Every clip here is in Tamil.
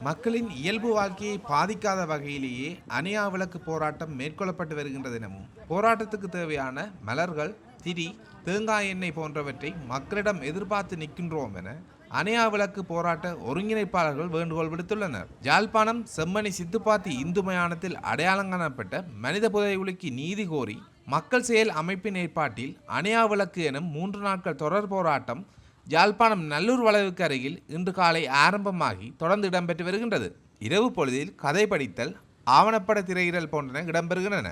மக்களின் இயல்பு வாழ்க்கையை பாதிக்காத வகையிலேயே அணையா விளக்கு போராட்டம் மேற்கொள்ளப்பட்டு வருகின்றது எனவும் போராட்டத்துக்கு தேவையான மலர்கள் திரி தேங்காய் எண்ணெய் போன்றவற்றை மக்களிடம் எதிர்பார்த்து நிற்கின்றோம் என அணையா விளக்கு போராட்ட ஒருங்கிணைப்பாளர்கள் வேண்டுகோள் விடுத்துள்ளனர். யாழ்ப்பாணம் செம்மணி சித்துப்பாத்தி இந்து மயானத்தில் அடையாளம் காணப்பட்ட மனித புதைகுலிக்கு நீதி கோரி மக்கள் செயல் அமைப்பின் ஏற்பாட்டில் அணையா விளக்கு எனும் மூன்று நாட்கள் தொடர் போராட்டம் யாழ்ப்பாணம் நல்லூர் வளைவுக்கு அருகில் இன்று காலை ஆரம்பமாகி தொடர்ந்து இடம்பெற்று வருகின்றது. இரவு பொழுதில் கதை படித்தல் ஆவணப்பட திரையிடல் போன்றன இடம்பெறுகின்றன.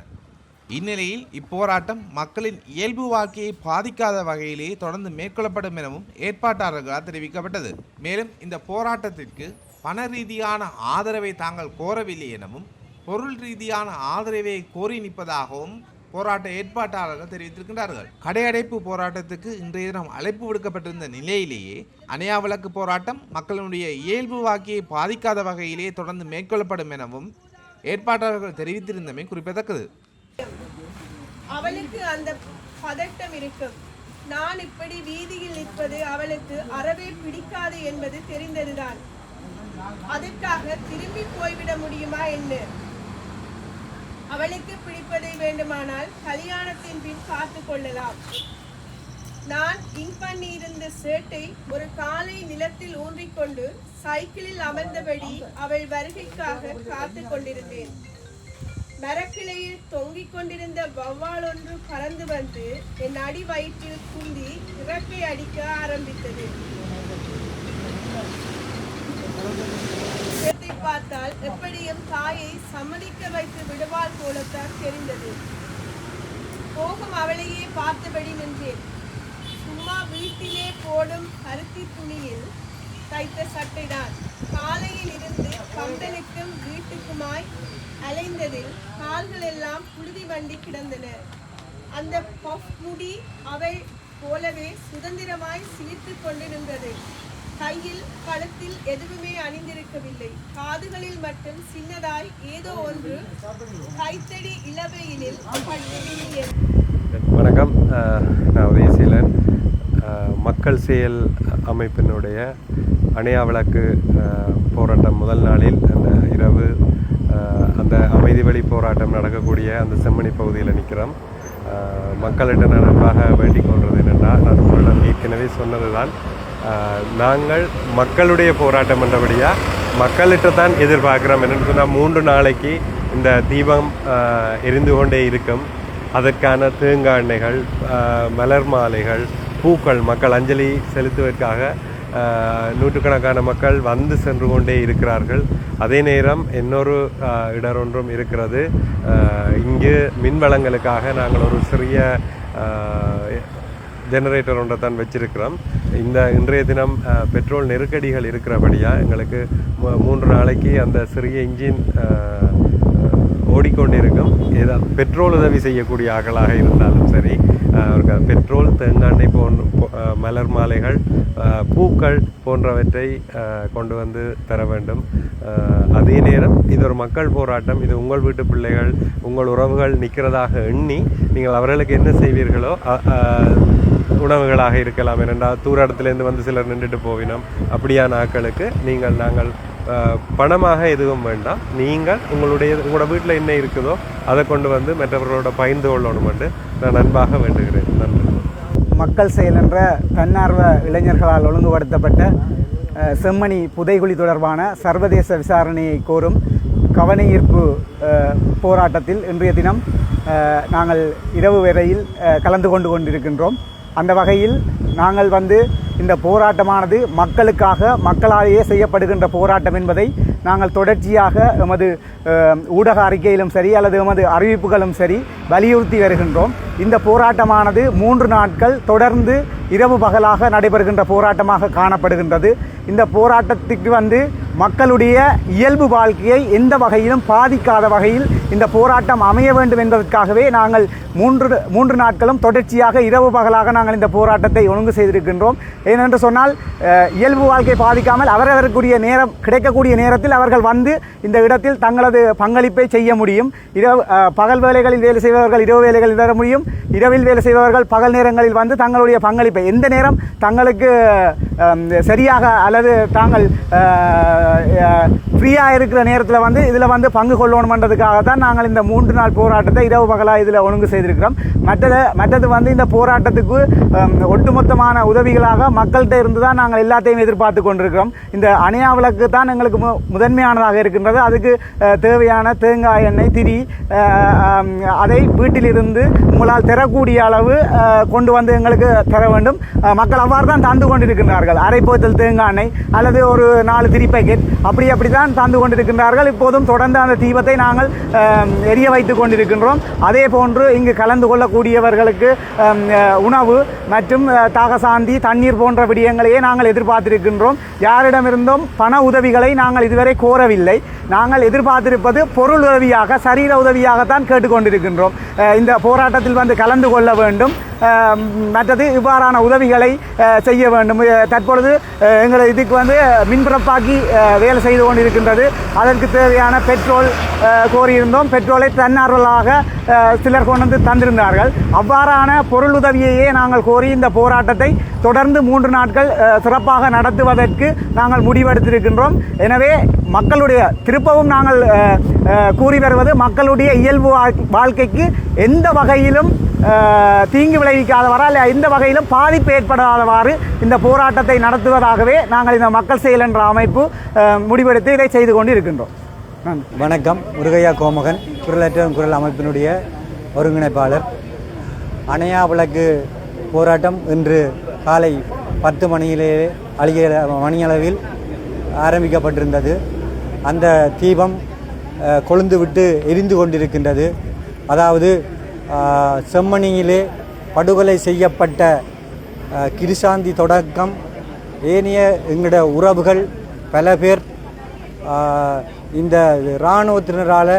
இந்நிலையில் இப்போராட்டம் மக்களின் இயல்பு வாழ்க்கையை பாதிக்காத வகையிலேயே தொடர்ந்து மேற்கொள்ளப்படும் எனவும் ஏற்பாட்டாளர்களால் தெரிவிக்கப்பட்டது. மேலும் இந்த போராட்டத்திற்கு பண ரீதியான ஆதரவை தாங்கள் கோரவில்லை எனவும் பொருள் ரீதியான ஆதரவை கோரி நிற்பதாகவும் போராட்ட ஏற்பாட்டாளர்கள் தெரிவித்திருக்கின்றார்கள். கடையடைப்பு போராட்டத்துக்கு இன்றைய தினம் அழைப்பு விடுக்கப்பட்டிருந்த நிலையிலேயே அணையா விளக்கு போராட்டம் மக்களுடைய இயல்பு வாக்கியை பாதிக்காத வகையிலேயே தொடர்ந்து மேற்கொள்ளப்படும் எனவும் ஏற்பாட்டாளர்கள் தெரிவித்திருந்தமை குறிப்பிடத்தக்கது. அவளுக்கு அந்த பதட்டம் இருக்கும். நான் இப்படி வீதியில் நிற்பது அவளுக்கு அறவே பிடிக்காது என்பது தெரிந்ததுதான். அதற்காக திரும்பி போய்விட முடியுமா என்று அவளுக்கு பிடிப்பதை வேண்டுமானால் கல்யாணத்தின் பின் பார்த்து கொள்ளலாம். நான் இங்க் பண்ணியிருந்த சேட்டை ஒரு காலை நிலத்தில் ஊன்றிக்கொண்டு சைக்கிளில் அமர்ந்தபடி அவள் வருகைக்காக காத்து கொண்டிருந்தேன். மரக்கிளையில் தொங்கிக் கொண்டிருந்த வௌவால் ஒன்று பறந்து வந்து என் அடி வயிற்றில் குந்தி இறக்கை அடிக்க ஆரம்பித்தது. எண்ணி பார்த்தால் எப்படியும் தாயை சம்மதிக்க வைத்து விடுவாள் போலத்தான் தெரிந்தது. போகும் அவளையே பார்த்தபடி நின்றேன். சும்மா வீட்டிலே போடும் பருத்தி துணியில் தைத்த சட்டைதான். காலையில் இருந்து கம்பனுக்கும் வீட்டுக்குமாய் அலைந்ததில் கால்கள் எல்லாம் புழுதி வண்டி கிடந்தன. அந்த பஃப் முடி அவள் போலவே சுதந்திரமாய் சிரித்து கொண்டிருந்தது. கையில் கழுத்தில் எதுவுமே அணிந்திருக்கவில்லை. காதுகளில் மட்டும் சின்னதாய் ஏதோ ஒன்று கைத்தடி இளவையினில் வணக்கம். நான் உதயசீலன். மக்கள் செயல் அமைப்பினுடைய அணையா விளக்கு போராட்டம் முதல் நாளில் அந்த இரவு அந்த அமைதி வழி போராட்டம் நடக்கக்கூடிய அந்த செம்மணி பகுதியில் நிற்கிறோம். மக்களிடம் நான் அன்பாக வேண்டிக் கொள்வது என்னென்னா நான் உங்களிடம் ஏற்கனவே சொன்னது தான் நாங்கள் மக்களுடைய போராட்டம் என்றபடியாக மக்கள்கிட்ட தான் எதிர்பார்க்குறோம் என்னென்னு சொன்னால் மூன்று நாளைக்கு இந்த தீபம் எரிந்து கொண்டே இருக்கும். அதற்கான தேங்காய் மலர் மாலைகள் பூக்கள் மக்கள் அஞ்சலி செலுத்துவதற்காக நூற்றுக்கணக்கான மக்கள் வந்து சென்று கொண்டே இருக்கிறார்கள். அதே நேரம் இன்னொரு இடர் இடரொன்றும் இருக்கிறது. இங்கு மின்வளங்களுக்காக நாங்கள் ஒரு சிறிய ஜெனரேட்டர் ஒன்றை தான் வச்சிருக்கிறோம். இந்த இன்றைய தினம் பெட்ரோல் நெருக்கடிகள் இருக்கிறபடியாக எங்களுக்கு மூன்று நாளைக்கு அந்த சிறிய இன்ஜின் ஓடிக்கொண்டிருக்கும். ஏதாவது பெட்ரோல் உதவி செய்யக்கூடிய அகலாக இருந்தாலும் சரி பெட்ரோல் தேங்காய் போன்ற மலர் மாலைகள் பூக்கள் போன்றவற்றை கொண்டு வந்து தர வேண்டும். அதே நேரம் இது ஒரு மக்கள் போராட்டம். இது உங்கள் வீட்டு பிள்ளைகள் உங்கள் உறவுகள் நிற்கிறதாக எண்ணி நீங்கள் அவர்களுக்கு என்ன செய்வீர்களோ உணவுகளாக இருக்கலாம். ஏனென்றால் தூர இடத்துலேருந்து வந்து சிலர் நின்றுட்டு போவினோம். அப்படியான ஆட்களுக்கு நீங்கள் நாங்கள் பணமாக எதுவும் வேண்டாம். நீங்கள் உங்களுடைய உங்களோட வீட்டில் என்ன இருக்குதோ அதை கொண்டு வந்து மற்றவர்களோட பயந்து கொள்ளணும் நான் அன்பாக வேண்டுகிறேன். நன்றி. மக்கள் செயல் என்ற தன்னார்வ இளைஞர்களால் ஒழுங்குபடுத்தப்பட்ட செம்மணி புதைகுழி தொடர்பான சர்வதேச விசாரணையை கோரும் கவன ஈர்ப்பு போராட்டத்தில் இன்றைய தினம் நாங்கள் இரவு வரையில் கலந்து கொண்டு கொண்டிருக்கின்றோம். அந்த வகையில் நாங்கள் வந்து இந்த போராட்டமானது மக்களுக்காக மக்களாலேயே செய்யப்படுகின்ற போராட்டம் என்பதை நாங்கள் தொடர்ச்சியாக எமது ஊடக அறிக்கையிலும் சரி அல்லது எமது அறிவிப்புகளும் சரி வலியுறுத்தி வருகின்றோம். இந்த போராட்டமானது மூன்று நாட்கள் தொடர்ந்து இரவு பகலாக நடைபெறுகின்ற போராட்டமாக காணப்படுகின்றது. இந்த போராட்டத்துக்கு வந்து மக்களுடைய இயல்பு வாழ்க்கையை எந்த வகையிலும் பாதிக்காத வகையில் இந்த போராட்டம் அமைய வேண்டும் என்பதற்காகவே நாங்கள் மூன்று மூன்று நாட்களும் தொடர்ச்சியாக இரவு பகலாக நாங்கள் இந்த போராட்டத்தை ஒழுங்கு செய்திருக்கின்றோம். ஏனென்று சொன்னால் இயல்பு வாழ்க்கை பாதிக்காமல் அவரவருக்குரிய நேரம் கிடைக்கக்கூடிய நேரத்தில் அவர்கள் வந்து இந்த இடத்தில் தங்களது பங்களிப்பை செய்ய முடியும். இரவு பகல் வேலைகளில் வேலை செய்பவர்கள் இரவு வேலைகளில் வர முடியும். இரவில் வேலை செய்பவர்கள் பகல் நேரங்களில் வந்து தங்களுடைய பங்களிப்பை எந்த நேரம் தங்களுக்கு சரியாக அல்லது தாங்கள் ஃப்ரீயாக இருக்கிற நேரத்தில் வந்து இதில் வந்து பங்கு கொள்ளணுமன்றதுக்காக தான் நாங்கள் இந்த மூன்று நாள் போராட்டத்தை இரவு பகலாக இதில் ஒழுங்கு செய்திருக்கிறோம். மற்றது மற்றது வந்து இந்த போராட்டத்துக்கு ஒட்டுமொத்தமான உதவிகளாக மக்கள்கிட்ட இருந்து தான் நாங்கள் எல்லாத்தையும் எதிர்பார்த்து கொண்டிருக்கிறோம். இந்த அணையா விளக்கு தான் எங்களுக்கு மு முதன்மையானதாக இருக்கின்றது. அதுக்கு தேவையான தேங்காய் எண்ணெய் திரி அதை வீட்டிலிருந்து உங்களால் தரக்கூடிய அளவு கொண்டு வந்து எங்களுக்கு தர வேண்டும். மக்கள் அவ்வாறு தான் தந்து கொண்டிருக்கின்றார்கள். அரைப்போத்தல் தேங்காய் எண்ணெய் அல்லது ஒரு நாலு திரி பேக்கெட் அப்படி அப்படி தான் தந்து கொண்டிருக்கின்றார்கள். இப்போதும் தொடர்ந்து அந்த தீபத்தை நாங்கள் எரிய வைத்து கொண்டிருக்கின்றோம். அதே போன்று இங்கு கலந்து கொள்ளக்கூடியவர்களுக்கு உணவு மற்றும் தாகசாந்தி தண்ணீர் போன்ற விடயங்களையே நாங்கள் எதிர்பார்த்திருக்கின்றோம். யாரிடமிருந்தும் பண உதவிகளை நாங்கள் இதுவரை கோரவில்லை. நாங்கள் எதிர்பார்த்திருப்பது பொருள் உதவியாக சரீர உதவியாகத்தான் கேட்டுக்கொண்டிருக்கின்றோம். இந்த போராட்டத்தில் வந்து கலந்து கொள்ள வேண்டும். மற்றது இவ்வாறான உதவிகளை செய்ய வேண்டும். தற்பொழுது எங்களை எங்கள் இதுக்கு வந்து மின்பிறப்பாக்கி வேலை செய்து கொண்டிருக்கின்றது. அதற்கு தேவையான பெட்ரோல் கோரியிருந்தோம். பெட்ரோலை தன்னார்வலாக சிலர் கொண்டு வந்து தந்திருந்தார்கள். அவ்வாறான பொருள் உதவியையே நாங்கள் கோரி இந்த போராட்டத்தை தொடர்ந்து மூன்று நாட்கள் சிறப்பாக நடத்துவதற்கு நாங்கள் முடிவெடுத்திருக்கின்றோம். எனவே மக்களுடைய திருப்பவும் நாங்கள் கூறி வருவது மக்களுடைய இயல்பு வாழ்- வாழ்க்கைக்கு எந்த வகையிலும் தீங்கு விளைவிக்காதவாறு இல்லை எந்த வகையிலும் பாதிப்பு ஏற்படாதவாறு இந்த போராட்டத்தை நடத்துவதாகவே நாங்கள் இந்த மக்கள் செயல் என்ற அமைப்பு முடிவெடுத்து இதை செய்து கொண்டு இருக்கின்றோம் வணக்கம். முருகையா கோமகன் குரலற்ற குரல் அமைப்பினுடைய ஒருங்கிணைப்பாளர். அணையா விளக்கு போராட்டம் இன்று காலை பத்து மணியிலே அழிய மணியளவில் ஆரம்பிக்கப்பட்டிருந்தது. அந்த தீபம் கொழுந்து விட்டு எரிந்து கொண்டிருக்கின்றது. அதாவது செம்மணியிலே படுகொலை செய்யப்பட்ட கிருசாந்தி தொடக்கம் ஏனைய எங்களோட உறவுகள் பல பேர் இந்த இராணுவத்தினரால்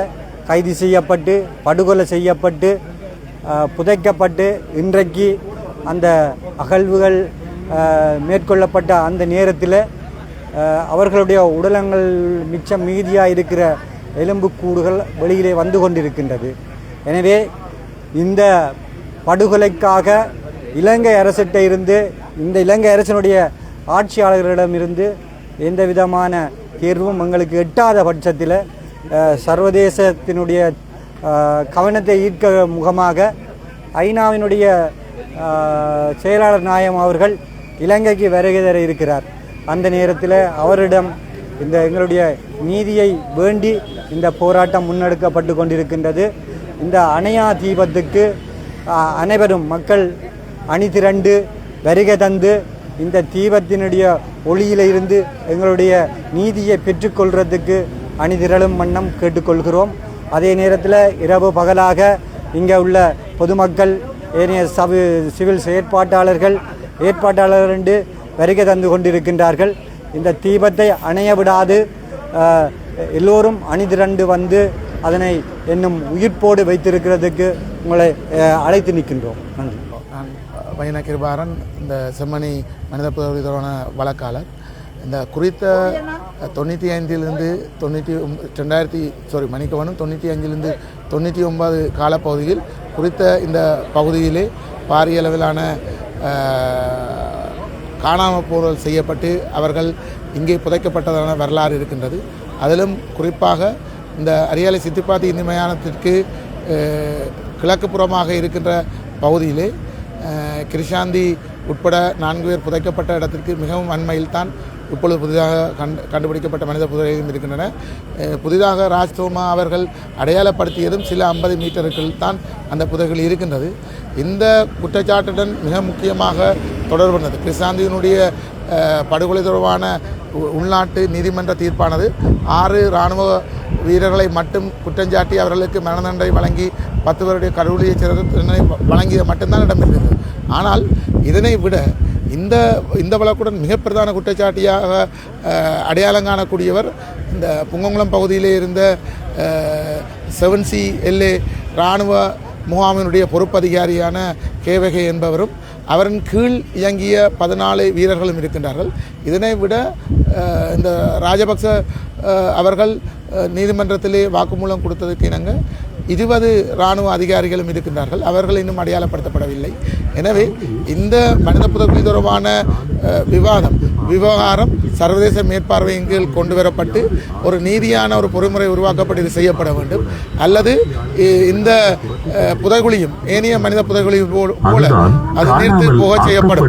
கைது செய்யப்பட்டு படுகொலை செய்யப்பட்டு புதைக்கப்பட்டு இன்றைக்கு அந்த அகழ்வுகள் மேற்கொள்ளப்பட்ட அந்த நேரத்தில் அவர்களுடைய உடலங்கள் மிச்சம் மீதியாக இருக்கிற எலும்புக்கூடுகள் வெளியிலே வந்து கொண்டிருக்கின்றது. எனவே இந்த படுகொலைக்காக இலங்கை அரசிட்ட இருந்து இந்த இலங்கை அரசினுடைய ஆட்சியாளர்களிடமிருந்து எந்த விதமான தீர்வும் எங்களுக்கு எட்டாத பட்சத்தில் சர்வதேசத்தினுடைய கவனத்தை ஈர்க்க முகமாக ஐநாவினுடைய செயலாளர் நாயம் அவர்கள் இலங்கைக்கு வருகை தர இருக்கிறார். அந்த நேரத்தில் அவரிடம் இந்த எங்களுடைய நீதியை வேண்டி இந்த போராட்டம் முன்னெடுக்கப்பட்டு கொண்டிருக்கின்றது. இந்த அணையா தீபத்துக்கு அனைவரும் மக்கள் அணிதிரண்டு வருகை தந்து இந்த தீபத்தினுடைய ஒளியில இருந்து எங்களுடைய நீதியை பெற்றுக்கொள்றதுக்கு அணிதிரளும் வண்ணம் கேட்டுக்கொள்கிறோம். அதே நேரத்தில் இரவு பகலாக இங்கே உள்ள பொதுமக்கள் ஏனைய சவி சிவில் செயற்பாட்டாளர்கள் ஏற்பாட்டாளர்கள் என்று வருகை தந்து கொண்டிருக்கின்றார்கள். இந்த தீபத்தை அணைய விடாது எல்லோரும் அணிதிரண்டு வந்து அதனை இன்னும் உயிர்ப்போடு வைத்திருக்கிறதுக்கு உங்களை அழைத்து நிற்கின்றோம். நன்றி. நான் பையன கிருபாரன் இந்த செம்மணி மனித புதவி தொடர்பான வழக்காளர். இந்த குறித்த தொண்ணூற்றி ஐந்திலிருந்து தொண்ணூற்றி ரெண்டாயிரத்தி சாரி மணிக்கவனும் தொண்ணூற்றி அஞ்சிலிருந்து தொண்ணூற்றி ஒன்பது காலப்பகுதியில் குறித்த இந்த பகுதியிலே பாரிய அளவிலான காணாமல் போதல் செய்யப்பட்டு அவர்கள் இங்கே புதைக்கப்பட்டதான வரலாறு இருக்கின்றது. அதிலும் குறிப்பாக இந்த அரியாலை சித்திப்பாத்தி இந்து மயானத்திற்கு கிழக்கு புறமாக இருக்கின்ற பகுதியிலே கிருஷாந்தி உட்பட நான்கு பேர் புதைக்கப்பட்ட இடத்திற்கு மிகவும் அண்மையில் தான் இப்பொழுது புதிதாக கண்டு கண்டுபிடிக்கப்பட்ட மனித புதையும் இருக்கின்றன. புதிதாக ராஜ்தோமா அவர்கள் அடையாளப்படுத்தியதும் சில ஐம்பது மீட்டருக்குள் தான் அந்த புதைகள் இருக்கின்றது. இந்த குற்றச்சாட்டுடன் மிக முக்கியமாக தொடர்புனது கிருஷாந்தியினுடைய படுகொலை தொடர்பான உ- உள்நாட்டு நீதிமன்ற தீர்ப்பானது ஆறு இராணுவ வீரர்களை மட்டும் குற்றஞ்சாட்டி அவர்களுக்கு மரணதண்டனை வழங்கி பத்து வருடைய கடவுளிய சிறை தண்டனை வழங்கியது மட்டும்தான் இடம்பெற்றது ஆனால் இதனை விட இந்த இந்த வழக்குடன் மிக பிரதான குற்றச்சாட்டியாக அடையாளம் காணக்கூடியவர் இந்த புங்கங்குளம் பகுதியிலே இருந்த செவன் சி எல்ஏ இராணுவ முகாமினுடைய பொறுப்பதிகாரியான கேவகை என்பவரும் அவரின் கீழ் இயங்கிய பதினாலு வீரர்களும் இருக்கின்றார்கள். இதனை விட இந்த ராஜபக்ச அவர்கள் நீதிமன்றத்திலே வாக்குமூலம் கொடுத்ததுக்கு இணங்க இருபது இராணுவ அதிகாரிகளும் இருக்கின்றார்கள். அவர்கள் இன்னும் அடையாளப்படுத்தப்படவில்லை. எனவே இந்த மனித புதகுழி தொடர்பான விவாதம் விவகாரம் சர்வதேச மேற்பார்வையின் கீழ் கொண்டு வரப்பட்டு ஒரு நீதியான ஒரு பொறிமுறை உருவாக்கப்பட்டு இது செய்யப்பட வேண்டும். அல்லது இந்த அஹ், புதைகுழியும் ஏனைய மனித புதைகுழியும் போல அது நீர்த்து போக செய்யப்படும்.